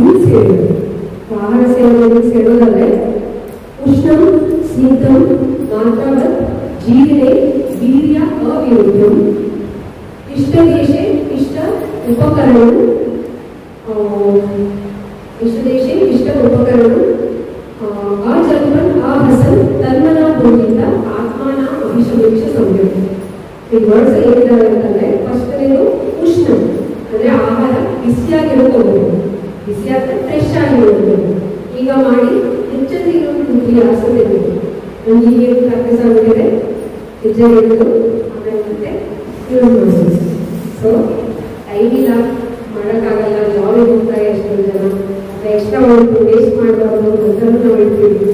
Rules ಹೇಳಿದ್ರು ಆಹಾರ ಸೇವನೆ ರೂಲ್ಸ್ ಹೇಳೋದಾದ್ರೆ ಉಷ್ಣಂ ಸ್ನಿಗ್ಧಂ ಮಾತ್ರವತ್ ಜೀರ್ಣೆ ವೀರ್ಯ ಅವಿರುದ್ಧಂ ಇಷ್ಟದೇಶೆ ಇಷ್ಟ ಉಪಕರಣಂ ಆ, ಇಷ್ಟದೇಶೆ ಇಷ್ಟ ಉಪಕರಣಂ ಆ, ಅಜನ್ಮನ್ ಅಹಸನ್ ತನ್ಮನ ಭೂಮಿಯಿಂದ ಆತ್ಮಾನ ಅಭಿಷೇಕ ಸಂಯೋಗ ಈ ವರ್ಡ್ಸ್ ಏನಿದಾವೆ ಅಂತಂದ್ರೆ ಫಸ್ಟ್ ಏನು ಉಷ್ಣ ಅಂದ್ರೆ ಆಹಾರ ಬಿಸಿಯಾಗಿರೋದು ಬಿಸಿಯಾದ್ರೆ ಫ್ರೆಶ್ ಆಗಿರೋದು ಈಗ ಮಾಡಿ ಹೆಚ್ಚಲ್ಲಿ ಇರೋದು ಕುಂತಿಗೆ ಆಸಕ್ತಿ ಹೀಗೆ ಪ್ರಾಕ್ಟೀಸ್ ಆಗಿದೆ ಹೆಜ್ಜೆ ಇಡೋದು ಆಮೇಲೆ ಮತ್ತೆ ಯೂಸ್ ಮಾಡೋದು ಸೊ ಟೈಮ್ ಇಲ್ಲ ಮಾಡೋಕ್ಕಾಗಲ್ಲ ಜಾಬಿಗೆ ಹೋಗ್ತಾರೆ ಎಷ್ಟೊಂದು ಜನ. ಅಥವಾ ಎಕ್ಸ್ಟ್ರಾ ಒಂದು ವೇಸ್ಟ್ ಮಾಡಬಾರ್ದು ಅಂತ ನಾವು ಹೇಳ್ತೀವಿ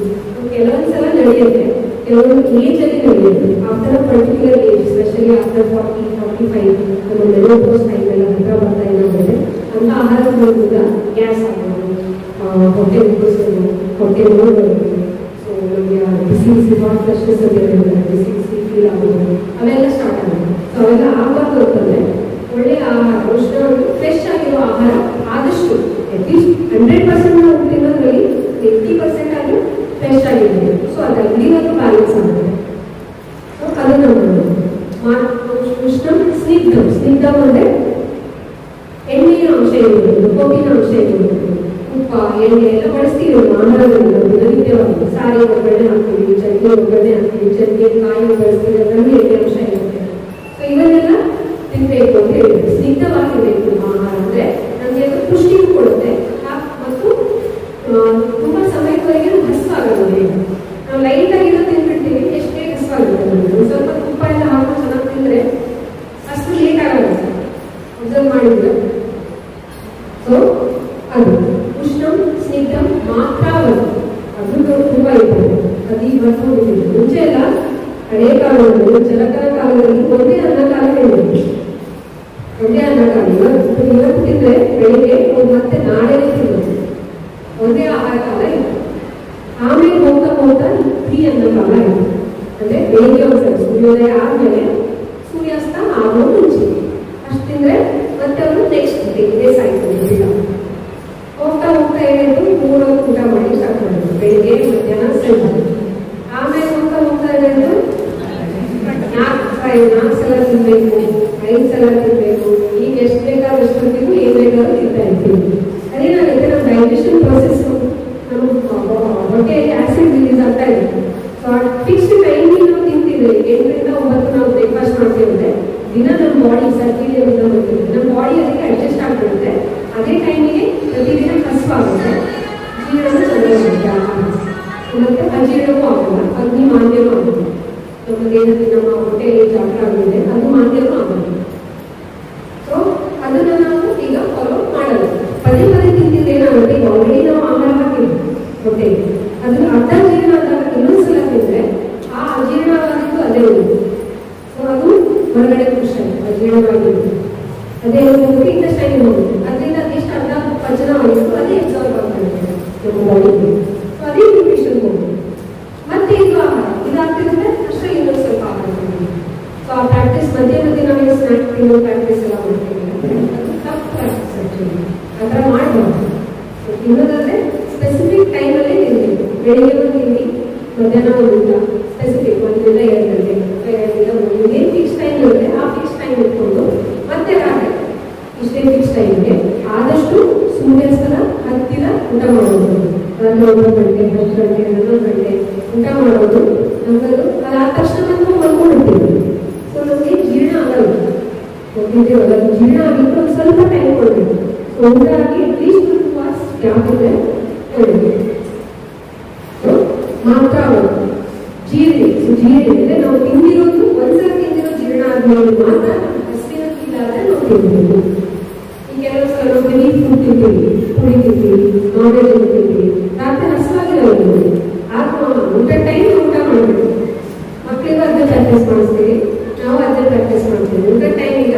ಕೆಲವೊಂದು ಸಲ ನಡೆಯುತ್ತೆ. ಕೆಲವೊಂದು ಏಜ್ ಅಲ್ಲಿ ನಡೆಯುತ್ತೆ. After particular age specially after forty forty five ನಮ್ಮ ಮೆನೋಪೋಸ್ ಟೈಮ್ ಎಲ್ಲ ಹತ್ರ ಬರ್ತಾ ಏನಾಗುತ್ತೆ ಅಂತ ಆಹಾರ ನೋಡಿದಾಗ ಗ್ಯಾಸ್ ಆಗೋದು. ಹೊಟ್ಟೆ ಉಪ್ಪಿಸೋದು ಹೊಟ್ಟೆ ನಮಗೆ ಹಾಟ್ ಫ್ರೆಶ್ನೆಸ್ ಬಿಸಿ ಬಿಸಿ ಫೀಲ್ ಆಗೋದು. ಅವೆಲ್ಲ ಸ್ಟಾರ್ಟ್ ಆಗುತ್ತೆ. ಸೊ ಅವೆಲ್ಲ ಆಗಬಾರ್ದು ಅಂತಂದ್ರೆ ಒಳ್ಳೆಯ ಆಹಾರ ಉಷ್ಣ ಫ್ರೆಶ್ ಆಗಿರೋ ಆಹಾರ ಆದಷ್ಟು ಅಟ್ಲೀಸ್ಟ್ ಹಂಡ್ರೆಡ್ ಪರ್ಸೆಂಟ್ ನಾವು ತಿನ್ನೋದ್ರಲ್ಲಿ ಏಯ್ಟಿ ಪರ್ಸೆಂಟ್ ಆಗಿ ಫ್ರೆಶ್ ಆಗಿರ್ಬೋದು ಸೊ ಅದು ಅಲ್ಲಿವರೆಗೂ ಬ್ಯಾಲೆನ್ಸ್ ಆಗುತ್ತೆ. ಸೊ ಅದನ್ನು ಮಾಡೋದು ಉಷ್ಣ, ಸ್ನಿಗ್ಧಂ. ಸ್ನಿಗ್ಧಂ ಅಂದರೆ ಎಣ್ಣೆಯ ಅಂಶ ಇರ್ಬೋದು ಕೊಬ್ಬಿನ ಅಂಶ ಇರುವುದು. ಉಪ್ಪ ಎಣ್ಣೆ ಎಲ್ಲ ಬಳಸ್ತೀವಿ ನಾವು ದಿನನಿತ್ಯವಾಗಿ ಸಾರಿ ಒಗ್ಗರಣೆ ಹಾಕ್ತೀವಿ, ಚಟ್ನಿ ಒಗ್ಗರಣೆ ಹಾಕ್ತೀವಿ ಚಟ್ನಿ ಕಾಯಿ ಬಳಸ್ತೀವಿ ಅದರಲ್ಲಿ ಎಣ್ಣೆ ಅಂಶ ಇರುತ್ತೆ. ಸೊ ಇವನ್ನೆಲ್ಲ ತಿನ್ಬೇಕು ಅಂತ ಹೇಳಿದ್ರು. ಸ್ನಿಗ್ಧವಾಗಿರ್ಬೇಕು ಆಹಾರ ಅಂದ್ರೆ ನಮಗೆ ಅದು ಪುಷ್ಟಿಯೂ ಕೊಡುತ್ತೆ ಆ- ಮತ್ತು ಆ, ತುಂಬಾ ಸಮಯದವರೆಗೆ ಹಸ್ವಾಗಲ್ಲ ಬೇಗ ನಾವು ಲೈಟ್ ಆಗಿರೋ ತಿನ್ಬಿಡ್ತೀವಿ ಎಷ್ಟು ಬೇಗ ಹಸ್ವಾಗುತ್ತೆ ನಮ್ಗೆ. ಒಂದ್ ಸ್ವಲ್ಪ ತುಪ್ಪ ಎಲ್ಲ ಹಾಕೊಂಡು ಚೆನ್ನಾಗಿ ತಿಂದ್ರೆ ಅಷ್ಟು ಲೇಟ್ ಆಗಲ್ಲ ಅಬ್ಸರ್ವ್ ಮಾಡಿದ್ರೆ ಸೊ ಅದು ಉಷ್ಣಂ ಸ್ನಿಗ್ಧಂ ಮಾತ್ರಾವಧಿ ಅದು ತುಂಬಾ ಇದೆ ಅದು ಈಗ ಬರ್ಕೊಂಡಿದೆ ಮುಂಚೆ ಎಲ್ಲ ಹಳೆ ಕಾಲದಲ್ಲಿ ಜಲಕರ ಕಾಲದಲ್ಲಿ ಒಂದೇ ಅನ್ನ ಕಾಲ ಹೇಳಿದ್ರು ಒಂದೇ ಅನ್ನ ಕಾಲ ಇವತ್ತು ಇವತ್ತು ತಿಂದ್ರೆ ಬೆಳಿಗ್ಗೆ ಅವ್ರು ಮತ್ತೆ ನಾಳೆನೇ ತಿನ್ನೋದು ಒಂದೇ ಆಹಾರ ಕಾಲ ಇದೆ ಆಮೇಲೆ ಹೋಗ್ತಾ ಹೋಗ್ತಾ ಫ್ರೀ ಅನ್ನ ಕಾಲ ಇದೆ ಅಂದ್ರೆ ಬೆಳಿಗ್ಗೆ ಒಂದ್ಸಲ ಸೂರ್ಯೋದಯ ಆದ್ಮೇಲೆ ಸೂರ್ಯಾಸ್ತ ಆಗೋ ಮುಂಚೆ ಅಷ್ಟು ತಿಂದ್ರೆ ಮತ್ತೆ ಅವರು ನೆಕ್ಸ್ಟ್ ಡೇ ಸಾಯ್ತಾರೆ ಹೋಗ್ತಾ ಹೋಗ್ತಾ ಏನಾಯ್ತು ಮೂರು ಹೊತ್ತು ಊಟ ಮಾಡಿ ಸ್ಟಾರ್ಟ್ ಮಾಡಿದ್ರು ಬೆಳಿಗ್ಗೆ ಮಧ್ಯಾಹ್ನ ಸಂಜೆ ಆಮೇಲೆ ಹೋಗ್ತಾ ಹೋಗ್ತಾ ಏನಾಯ್ತು ನಾಲ್ಕು ಫ್ರೈ ನಾಲ್ಕು ಸಲ ತಿನ್ಬೇಕು ಐದು ಸಲ ತಿನ್ಬೇಕು ಈಗ ಎಷ್ಟು ಬೇಕಾದ್ರೂ ಎಷ್ಟು ತಿಂದು ಏನ್ ಬೇಕಾದ್ರೂ ತಿಂತಾ ಇರ್ತೀವಿ ಅದೇನಾಗುತ್ತೆ ನಮ್ಮ ಡೈಜೆಷನ್ ಪ್ರೊಸೆಸ್ ನಮ್ಮ ಹೊಟ್ಟೆಯಲ್ಲಿ ಆಸಿಡ್ ರಿಲೀಸ್ ಆಗ್ತಾ ಇದೆ ಸೊ ಆ ಫಿಕ್ಸ್ಡ್ ಟೈಮಿಗೆ ನಾವು ತಿಂತಿದ್ರೆ ಎಂಟರಿಂದ ಒಂಬತ್ತು ನಾವು ಬ್ರೇಕ್ಫಾಸ್ಟ್ ಮಾಡ್ತೀವಿ ಅಂದ್ರೆ ದಿನ ನಮ್ಮ ಬಾಡಿ ಸರ್ಕಿಲಿಯನ್ ದಿನ ಬರ್ತೀವಿ ನಮ್ಮ ಬಾಡಿ ಅದಕ್ಕೆ ಅಡ್ಜಸ್ಟ್ ಆಗ್ಬಿಡುತ್ತೆ ಅದೇ ಟೈಮಿಗೆ ಪ್ರತಿದಿನ ಹಸುವಾಗುತ್ತೆ ಜೀರ್ಣ ಚೆನ್ನಾಗಿರುತ್ತೆ ಆಹಾರ ಮತ್ತೆ ಅಜೀರ್ಣವೂ ಆಗಲ್ಲ ಅಗ್ನಿ ಮಾನ್ಯವೂ ಆಗಲ್ಲ ನಮ್ಮ ದೇಹದಲ್ಲಿ ನಮ್ಮ ಹೊಟ್ಟೆಯಲ್ಲಿ ಜಾಗ ಆಗಿದೆ ಅದು ಮಾಧ್ಯಮ ಆಗಲ್ಲ ಸೊ ನಾವು ಈಗ ಫಾಲೋ ಮಾಡಲ್ಲ ಪದೇ ಪದೇ ತಿಂತಿದ್ರೆ ಏನಾಗುತ್ತೆ? ಹೊಟ್ಟೆಗೆ. ಅದ್ರ ಅರ್ಧ ಆದಾಗ ಇನ್ನೊಂದ್ಸಲ ತಿಂದ್ರೆ ಆ ಅಜೀರ್ಣವಾಗಿದ್ದು ಅದೇ ಒಂದು. ಸೊ ಅದು ಹೊರಗಡೆ ಖುಷಿ ಅಜೀರ್ಣವಾಗಿದ್ದು ಅದೇ ಒಂದು ಹೋಗುತ್ತೆ ಇಂಟೆಸ್ಟೈನ್ ಹೋಗುತ್ತೆ. ಅದರಿಂದ ಅದೆಷ್ಟು ಅರ್ಧ ಪಚನವಾಗಿತ್ತು ಅದೇ ಅಬ್ಸರ್ವ್ ಆಗ್ತಾ ನಮ್ಮ ಬಾಡಿಗೆ ಸೊ ಅದೇ ನ್ಯೂಟ್ರಿಷನ್ ಹೋಗುತ್ತೆ ಮತ್ತೆ ಇದು ಆಹಾರ ಇದಾಗ್ತಿದ್ರೆ ಅಷ್ಟೇ ಇನ್ನೊಂದು ಸ್ವಲ್ಪ ಆಹಾರ ಸೊ ಆ ಪ್ರಾಕ್ಟೀಸ್ ಮಧ್ಯೆ ಮಧ್ಯೆ ನಾವೀಗ ಸ್ನ್ಯಾಕ್ ತಿನ್ನೋ ಪ್ರಾಕ್ಟೀಸ್ ಎಲ್ಲ ಮಾಡ್ತೀವಿ. ತಪ್ಪು ಪ್ರಾಕ್ಟೀಸ್ ಆಕ್ಚುಲಿ ಆ ಥರ ಮಾಡಬಾರ್ದು. ಸೊ ತಿನ್ನೋದಾದ್ರೆ ಸ್ಪೆಸಿಫಿಕ್ ಟೈಮಲ್ಲೇ ತಿನ್ನಬೇಕು ಬೆಳಿಗ್ಗೆ ತಿಂಡಿ ಮಧ್ಯಾಹ್ನ ಊಟ. ಸ್ಪೆಸಿಫಿಕ್ ಒಂದರಿಂದ ಎರಡು ಗಂಟೆ ಅಥವಾ ಎರಡರಿಂದ ಒಂದು ಏನು ಫಿಕ್ಸ್ ಟೈಮ್ ಇರುತ್ತೆ ಆ ಫಿಕ್ಸ್ ಟೈಮ್ ಇಟ್ಕೊಂಡು ಮತ್ತೆ ರಾತ್ರಿ ಇಷ್ಟೇ ಫಿಕ್ಸ್ ಟೈಮ್ಗೆ ಆದಷ್ಟು ಸೂರ್ಯಾಸ್ತದ ಹತ್ತಿರ ಊಟ ಮಾಡೋದು ರಾತ್ರಿ ಒಂಬತ್ತು ಗಂಟೆ ಹತ್ತು ಗಂಟೆ ಹನ್ನೊಂದು ಗಂಟೆ ಊಟ ಮಾಡೋದು ನಮ್ಮದು ಅದಾದ ತಕ್ಷಣ ಮತ್ತೆ ಮಲ್ಕೊಂಡಿರ್ತೀವಿ ಸೊ ನಮಗೆ ಜೀರ್ಣ ಆಗಲ್ಲ ಹೋಗಿದ್ದೇವಲ್ಲ ಅದು ಜೀರ್ಣ ಆಗಿದ್ದು ಒಂದು ಸ್ವಲ್ಪ ಟೈಮ್ ಕೊಡಬೇಕು ಸೊ ಆಗಿ ಅಟ್ಲೀಸ್ಟ್ ಒಂದು ವಾಸ್ ಗ್ಯಾಪ್ ಇದೆ ಮಾತ್ರ ಜೀರ್ಣಿ. ಸೊ ಜೀರಿಗೆ ನಾವು ತಿಂದಿರೋದು ಒಂದ್ಸಲ ತಿಂದಿರೋ ಜೀರ್ಣ ಆದ್ಮೇಲೆ ಮಾತ್ರ ಹಸಿನ ಫೀಲ್ ಆದ್ರೆ ನಾವು ತಿನ್ಬೇಕು ಈ ಕೆಲವು ಸಲ ಹೆವಿ ಫುಡ್ ತಿಂತೀವಿ, ಪುಡಿ ರಾತ್ರಿ ಆಗ ಊಟ ಟೈಮ್ ಊಟ ಮಾಡಬೇಕು. ಮಕ್ಕಳಿಗೂ ಅದನ್ನ ಪ್ರಾಕ್ಟೀಸ್ ಮಾಡಿಸ್ತೀವಿ. ನಾವು ಅದನ್ನ ಪ್ರಾಕ್ಟೀಸ್ ಮಾಡ್ತೀವಿ. ಊಟ ಟೈಮಿಗೆ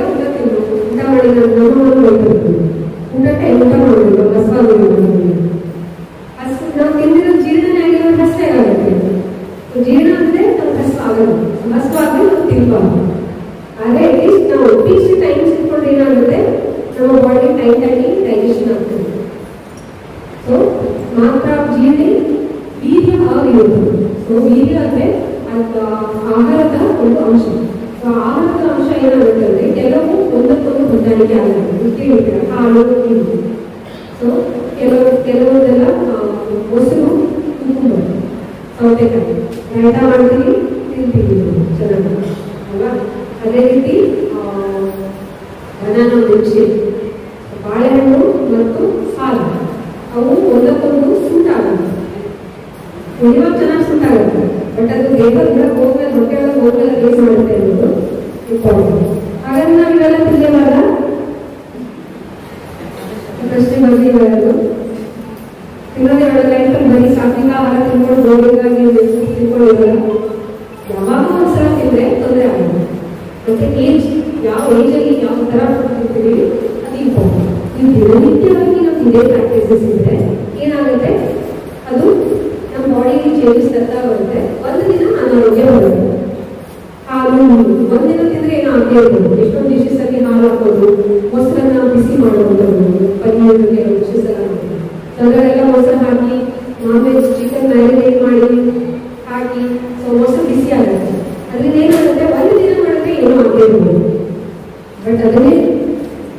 ನಮ್ಮ ಬಾಡಿ ಟೈಮ್ ಟೈಮಿಗೆ ಡೈಜೆಷನ್ ಆಗ್ತದೆ. ಮಾತ್ರ ಜೀರ್ಣಿ, ವೀರ್ಯ ಅವಿರುದ್ಧ ಸೊ ವೀರ್ಯ ಅಂದ್ರೆ ಅಂತ ಆಹಾರದ ಒಂದು ಅಂಶ. ಸೊ ಆಹಾರದ ಅಂಶ ಏನಾಗುತ್ತೆ ಅಂದ್ರೆ ಕೆಲವು ಒಂದಕ್ಕೊಂದು ಹೊಂದಾಣಿಕೆ ಆಗುತ್ತೆ ಹೇಳ್ತೀರ? ಹಾಲು ಇದು ಸೊ ಕೆಲವು, ಕೆಲವೊಂದೆಲ್ಲ ಮೊಸರು, ಕುಂಕುಮ, ಸೌತೆಕಾಯಿ. ರಾಯ್ತ ಮಾಡ್ತೀವಿ, ತಿಂತೀವಿ ಚೆನ್ನಾಗಿ. ಅಲ್ವಾ? ಅದೇ ರೀತಿ ಬನಾನ ಮಿರ್ಚಿ ಬಾಳೆಹಣ್ಣು ಮತ್ತು ಹಾಲು ಅವು ಒಂದಕ್ಕೊಂದು ಸೂಟ್ ಆಗುತ್ತೆ. ಇವಾಗ ಚೆನ್ನಾಗಿ ಸೂಟ್ ಆಗುತ್ತೆ. ಬಟ್ ಅದು ದೇವರ ಹೋದ್ಮೇಲೆ ಹೊಟ್ಟೆ ಒಳಗೆ ಹೋದ್ಮೇಲೆ ಬೇಸ್ ಮಾಡುತ್ತೆ ಅನ್ನೋದು ಇಂಪಾರ್ಟೆಂಟ್ ದಿನನಿತ್ಯವಾಗಿ ನಾವು ಇದೇ ಪ್ರಾಕ್ಟೀಸಸ್ ಇದ್ರೆ ಏನಾಗುತ್ತೆ? ಅದು ನಮ್ಮ ಬಾಡಿಗೆ ಚೇಂಜಸ್ ತರ್ತಾ ಬರುತ್ತೆ. ಒಂದು ದಿನ ಅನಾರೋಗ್ಯ ಬರುತ್ತೆ. ಹಾಲು ಒಂದಿನ ತಿಂದ್ರೆ ಏನೋ ಆಗೇ ಇರ್ಬೋದು ಎಷ್ಟೊಂದು ಡಿಶಸ್ ಅಲ್ಲಿ ಹಾಲು ಹಾಕೋದು, ಮೊಸರನ್ನ ಬಿಸಿ ಮಾಡೋದು ಪನ್ನೀರ್ ಡಿಶಸ್ ಅದರಲ್ಲೆಲ್ಲ ಮೊಸರು ಹಾಕಿ ನಾನ್ ವೆಜ್ ಚಿಕನ್ ಮ್ಯಾರಿನೇಟ್ ಮಾಡಿ ಹಾಕಿ ಸೊ ಮೊಸರು ಬಿಸಿ ಆಗುತ್ತೆ. ಅದರಿಂದ ಏನಾಗುತ್ತೆ? ಒಂದು ದಿನ ಮಾಡಿದ್ರೆ ಏನು ಆಗೇ ಇರ್ಬೋದು ಬಟ್ ಅದನ್ನೇ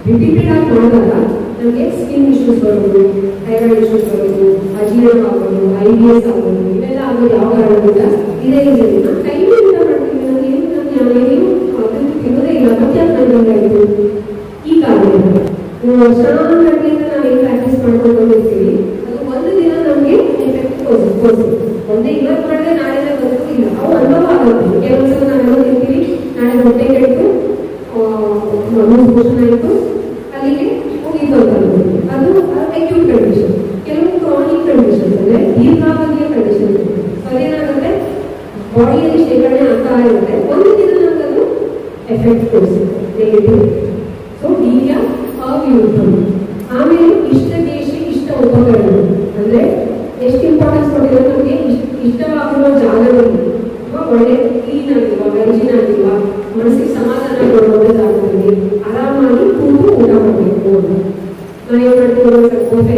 ರಿಪೀಟೆಡ್ ಆಗಿ ಮಾಡಿದಾಗ ನಮಗೆ ಸ್ಕಿನ್ ಇಶ್ಯೂಸ್ ಬರೋದು ಥೈರಾಯ್ಡ್ ಇಶ್ಯೂಸ್ ಬರೋದು ಅಜೀರ್ಣ ಆಗೋದು ಐ ಬಿ ಎಸ್ ಆಗೋದು ಇವೆಲ್ಲ ಆಗೋದು ಯಾವ ಕಾರಣದಿಂದ ಇದೇ ಇದೆ ಟೈಮಿಂದ ಮಾಡ್ತೀವಿ ನಾವು ಏನು ನಾನು ಯಾವೇನು ಅದನ್ನು ತಿನ್ನೋದೇ ಇಲ್ಲ ಮತ್ತೆ ಆಯಿತು ಈ ಕಾರಣದಿಂದ ನೀವು ಗಂಟೆಯಿಂದ ನಾವು ಏನು ಪ್ರಾಕ್ಟೀಸ್ ಮಾಡ್ಕೊಂಡು ಬಂದಿರ್ತೀವಿ ಅದು ಒಂದು ದಿನ ನಮಗೆ ಎಫೆಕ್ಟ್ ಕೊಡ್ತು ಒಂದೇ ಇವತ್ತು ಮಾಡಿದ್ರೆ ನಾಳೆ ಬಂದು ಇಲ್ಲ ಅವು ಅನುಭವ ಆಗುತ್ತೆ ಕೆಲವೊಂದ್ಸಲ ನಾವು ಹೇಳ್ತೀವಿ ನಾಳೆ ಹೊಟ್ಟೆ ಕೆಟ್ಟು ಲೂಸ್ ಎಫೆಕ್ಟ್ ತೋರಿಸುತ್ತೆ ನೆಗೆಟಿವ್ ಸೊ ವೀರ್ಯ ಅವಿರುದ್ಧಂ ಆಮೇಲೆ ಇಷ್ಟ ದೇಶ, ಇಷ್ಟ ಉಪಕರಣ. ಅಂದ್ರೆ ಎಷ್ಟು ಇಂಪಾರ್ಟೆನ್ಸ್ ಕೊಟ್ಟಿದ್ರೆ ನಮಗೆ? ಇಷ್ಟವಾಗಿರುವ ಇಷ್ಟವಾಗಿರೋ ಜಾಗದಲ್ಲಿ. ಅಥವಾ ಒಳ್ಳೆ ಕ್ಲೀನ್ ಆಗಿರುವ ಹೈಜೀನ್ ಆಗಿರುವ ಮನಸ್ಸಿಗೆ ಸಮಾಧಾನ ಕೊಡುವಂಥ ಜಾಗದಲ್ಲಿ ಆರಾಮಾಗಿ ಕೂತು ಊಟ ಮಾಡಬೇಕು. ನಾವು ಏನು ಮಾಡ್ತೀವಿ ಸ್ವಲ್ಪ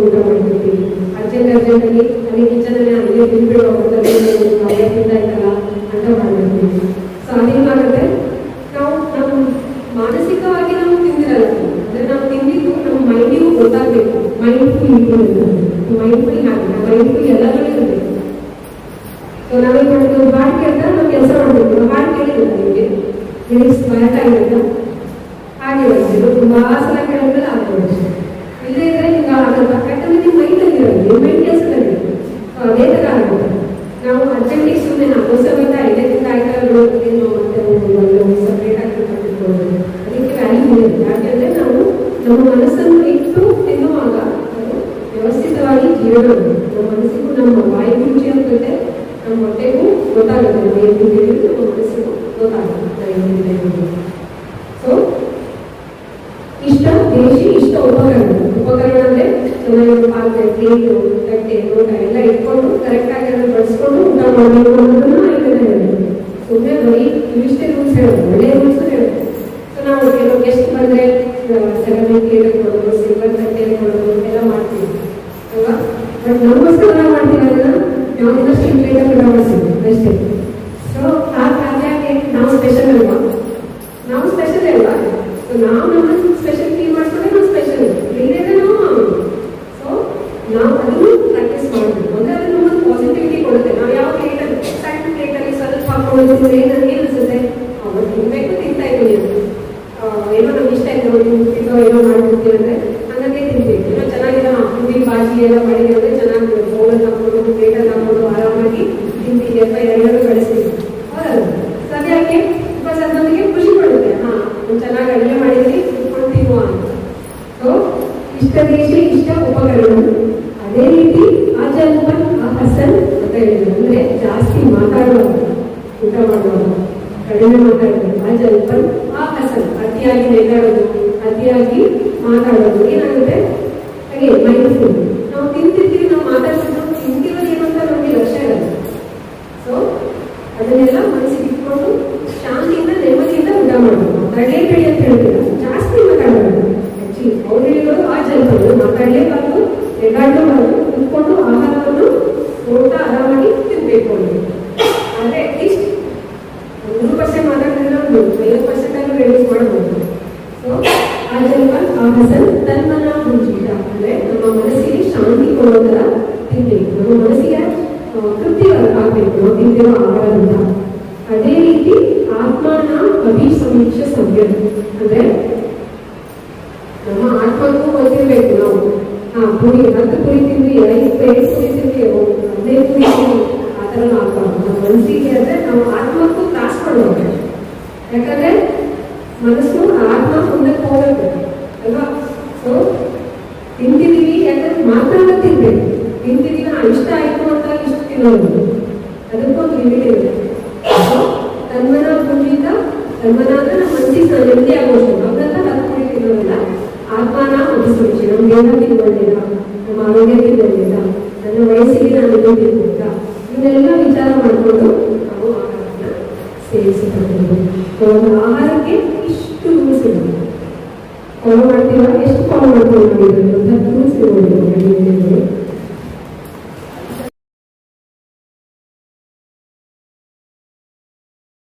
ಊಟ ಮಾಡ್ತಿರ್ತೀವಿ. ಅರ್ಜೆಂಟ್ ಅಲ್ಲಿ ಕಿಚನಲ್ಲಿ ಅಲ್ಲಿಗೆ ತಿನ್ಬಿಡೋ ಅವರೇ ತಿಂದಾಯ್ತಲ್ಲ ಅಂತ ಮಾಡ್ಬಿಡ್ತೀವಿ ಸೊ ಅದೇನಾಗುತ್ತೆ ನಾವು ನಮ್ಮ ಮಾನಸಿಕವಾಗಿ ನಾವು ತಿಂದಿರಲ್ಲ ಅಂದ್ರೆ ನಾವು ತಿಂದಿದ್ದು ನಮ್ಮ ಮೈಂಡಿಗೂ ಗೊತ್ತಾಗಬೇಕು ಮೈಂಡ್ಫುಲ್ ಮೈಂಡ್ಫುಲ್ ಎಲ್ಲದೂ ಇರಬೇಕು ಸೊ ನಾವೇನ್ ಬಾಡಿಗೆ ಅಂತ ನಾವು ಕೆಲಸ ಮಾಡಬೇಕು. ಬಾಡಿಗೆ ನಿಮಗೆ ಲಿರಿಕ್ಸ್ ಬರತಾ ಇರುತ್ತಾ ಹಾಗೆ ಬರ್ತೀವಿ ತುಂಬಾ ಸಲ ಕೇಳಿದ್ರೆ ಆಗ್ಬೋದು ಇಲ್ಲದೇ ಇದ್ರೆ ನಿಮ್ಗೆ ಆಗಲ್ಲ ಯಾಕಂದ್ರೆ ನಿಮ್ಮ ಮೈಂಡಲ್ಲಿ ಇರೋದು ನಿಮ್ಮ ಮೈಂಡ್ ಕೆಲಸದಲ್ಲಿ ಸೊ ಅದೇ ಥರ ಆಗುತ್ತೆ ನಾವು ಅರ್ಜೆಂಟಿಗೆ ಸುಮ್ಮನೆ ನಾವು ಹೊಸ ಬಂದ ಐದೇ ತಿಂದ ಆಯ್ತಾ ಏನು ಮತ್ತೆ ಒಂದು ಸಪ್ರೇಟ್ ಆಗಿ ಕಟ್ಟಿಕೊಳ್ಳೋದು ಅದಕ್ಕೆ ವ್ಯಾಲ್ಯೂ ಇದೆ ಯಾಕೆಂದ್ರೆ ನಾವು ನಮ್ಮ ಮನಸ್ಸನ್ನು ಇಟ್ಟು ತಿನ್ನುವಾಗ ಅದು ವ್ಯವಸ್ಥಿತವಾಗಿ ಜೀವನ ಆಗುತ್ತೆ. ನಮ್ಮ ಮನಸ್ಸಿಗೂ ನಮ್ಮ ಬಾಯಿಗೂ ರುಚಿ ಆಗ್ತದೆ ನಮ್ಮ ಹೊಟ್ಟೆಗೂ ಗೊತ್ತಾಗುತ್ತೆ ನಾವು ಏನು ತಿಂದಿದ್ದೀವಿ ನಮ್ಮ ಮನಸ್ಸಿಗೂ ಗೊತ್ತಾಗುತ್ತೆ ನಾವು ಏನು ತಿಂದಿದ್ದೀವಿ ಸೊ ಇಷ್ಟ ದೇಶಿ ಇಷ್ಟ ಉಪಕರಣ ಉಪಕರಣ ಚೆನ್ನಾಗಿ ಪಾತ್ರೆ ಪ್ಲೇಟು ತಟ್ಟೆ ಲೋಟ ಎಲ್ಲ ಇಟ್ಕೊಂಡು ಕರೆಕ್ಟಾಗಿ ಅದನ್ನು ಬಳಸ್ಕೊಂಡು ಊಟ ಮಾಡಬೇಕು ಅನ್ನೋದನ್ನು ಸುಮ್ಮನೆ ಬರೀ ಇವಿಷ್ಟೇ ರೂಲ್ಸ್ ಹೇಳೋದು ಒಳ್ಳೆಯ ರೂಲ್ಸ್ ಹೇಳೋದು. ಸೊ ನಾವು ಕೆಲವು ಗೆಸ್ಟ್ ಬಂದ್ರೆ ಸೆವೆನ್ ಪ್ಲೇಟ್ ಕೊಡೋದು ಸಿಲ್ವರ್ ತಟ್ಟೆ ಕೊಡೋದು ಎಲ್ಲ ಮಾಡ್ತೀವಿ ಅಲ್ವಾ ಬಟ್ ನಮಗೋಸ್ಕರ ನಾವು ಮಾಡ್ತೀವಿ ಅದನ್ನ ನಾವು ಇನ್ನಷ್ಟು ಪ್ಲೇಟ್ ಕೂಡ ಮಾಡ್ತೀವಿ ಅಷ್ಟೇ ಸೊ ಹಾಗೆ ನಾವು ಸ್ಪೆಷಲ್ ಅಲ್ವಾ ನಾವು ಸ್ಪೆಷಲ್ ಅಲ್ವಾ ಸೊ ನಾವು ನಮ್ಮನ್ನು ಸ್ಪೆಷಲ್ ಫೀಲ್ ಮಾಡ್ಕೊಂಡ್ರೆ ನಾವು ಸ್ಪೆಷಲ್ ಇಲ್ಲದೇ ನಾವು ಮಾಡೋದು ಸೊ ನಾವು ಅದನ್ನು ಪ್ರಾಕ್ಟೀಸ್ ಮಾಡಬೇಕು ಅಂದ್ರೆ ಅದು ನಮ್ಮನ್ನು ಪಾಸಿಟಿವಿಟಿ ಕೊಡುತ್ತೆ ನಾವು ಯಾವ ಪ್ಲೇಟಲ್ಲಿ ಸಣ್ಣ ಪ್ಲೇಟಲ್ಲಿ ಸ್ವಲ್ಪ ಹಾಕೊಂಡು ತಿಂದ್ರೆ ನನಗೆ ಏನು ಅನ್ಸುತ್ತೆ ಅವತ್ತು ತಿನ್ಬೇಕು ತಿಂತಾ ಇದ್ದೀವಿ ಅಂತ. ಆ, ಏನೋ ನಮ್ಗೆ ಇಷ್ಟ ಆಯ್ತು ನೋಡಿ ತಿನ್ನೋ ಏನೋ ಮಾಡ್ಬಿಡ್ತೀವಿ ಅಂದ್ರೆ ಹಂಗಾಗಿ ತಿಂತೀವಿ ಏನೋ ಚೆನ್ನಾಗಿರೋ ಬಾಜಿ ಎಲ್ಲ ಅಂದ್ರೆ ಚೆನ್ನಾಗಿ ಬೌಲಲ್ಲಿ ತಗೊಂಡು ಪ್ಲೇಟಲ್ಲಿ ಹಾಕೊಂಡು ಆರಾಮಾಗಿ ತಿಂತೀವಿ ಅಥವಾ ಎಲ್ಲರೂ ಕಳಿಸ್ತೀವಿ ಹೌದಲ್ಲ ಸದ್ಯಕ್ಕೆ ಸ್ವಲ್ಪ ಸ್ವಲ್ಪ ನಮಗೆ ಖುಷಿ ಪಡುತ್ತೆ. ಹಾ, ನಾನು ಚೆನ್ನಾಗಿ ಅಡುಗೆ ಮಾಡಿದ್ರಿ ಕುತ್ಕೊಂಡು ತಿನ್ನುವ ಅಂತ. ಸೊ ಇಷ್ಟ ದೇಶ, ಇಷ್ಟ ಉಪಕರಣ ಅದೇ ರೀತಿ ಆಜಲ್ಪನ್ ಆ ಹಸನ್ ಅಂತ ಹೇಳಿದ್ರು. ಅಂದ್ರೆ ಜಾಸ್ತಿ ಮಾತಾಡುವಾಗ, ಊಟ ಮಾಡುವಾಗ, ಕಡಿಮೆ ಮಾತಾಡೋದು ಆಜಲ್ಪನ್ ಆ ಹಸನ್. ಅತಿಯಾಗಿ ನೆಗಾಡೋದು ಅತಿಯಾಗಿ ಮಾತಾಡೋದು ಏನಾಗುತ್ತೆ? ಹಾಗೆ ಮೈಂಡ್ಫುಲ್ ಕೃತ್ಯವನ್ನು ಆಗಬೇಕು ಇಂದಿನ ಆಹಾರದಿಂದ. ಅದೇ ರೀತಿ ಆತ್ಮನ ಅಭಿಸಮೀಕ್ಷ ಸಭ್ಯ ಅಂದ್ರೆ ನಮ್ಮ ಆತ್ಮಕ್ಕೂ ಗೊತ್ತಿರ್ಬೇಕು ನಾವು. ಹಾ, ಪುರಿ ಹತ್ತು ಪುರಿ ತಿಂದ್ವಿ ಐದು ಐದು ಪುರಿ ತಿಂದ್ವಿ ಪುರಿ ಆ ಥರ ಆಗ್ಬಾರ್ದು. ನಮ್ಮ ಮನಸ್ಸಿಗೆ ಅಂದ್ರೆ ನಾವು ಆತ್ಮಕ್ಕೂ ತ್ರಾಸ್ ಕೊಡ್ಬೇಕು ಯಾಕಂದ್ರೆ ಮನಸ್ಸು ಆತ್ಮ ಮುಂದಕ್ಕೆ ಹೋಗಬೇಕು ಅಲ್ವಾ? ಸೊ ತಿಂತಿದೀವಿ ಯಾಕಂದ್ರೆ ಮಾತಾಡೋದಿರ್ಬೇಕು ತಿಂತಿದೀವಿ ಇಷ್ಟ ಆಯ್ತು ಇಷ್ಟು ತಿನ್ನೋದು ಅದಕ್ಕೊಂದು ಲಿಮಿಟ್ ಇದೆ ತನ್ಮನ ಪುಂಡಿತ ತನ್ಮನಾದ ನಮ್ಮ ಮನಸ್ಸಿಗೆ ನೆಮ್ಮದಿ ಆಗೋಷ್ಟು ಹಂಗಂತ ಹತ್ತು ಪುಡಿ ತಿನ್ನೋದಿಲ್ಲ ಆತ್ಮನ ಅಭಿಸಂಚಿ ನಮ್ಮ ಏನೋ ತಿನ್ನೋದಿಲ್ಲ ನಮ್ಮ ಆರೋಗ್ಯ ತಿನ್ನೋದಿಲ್ಲ ನನ್ನ ವಯಸ್ಸಿಗೆ ನಾನು ತಿನ್ಬೇಕಾ ಇವನ್ನೆಲ್ಲ ವಿಚಾರ ಮಾಡಿಕೊಂಡು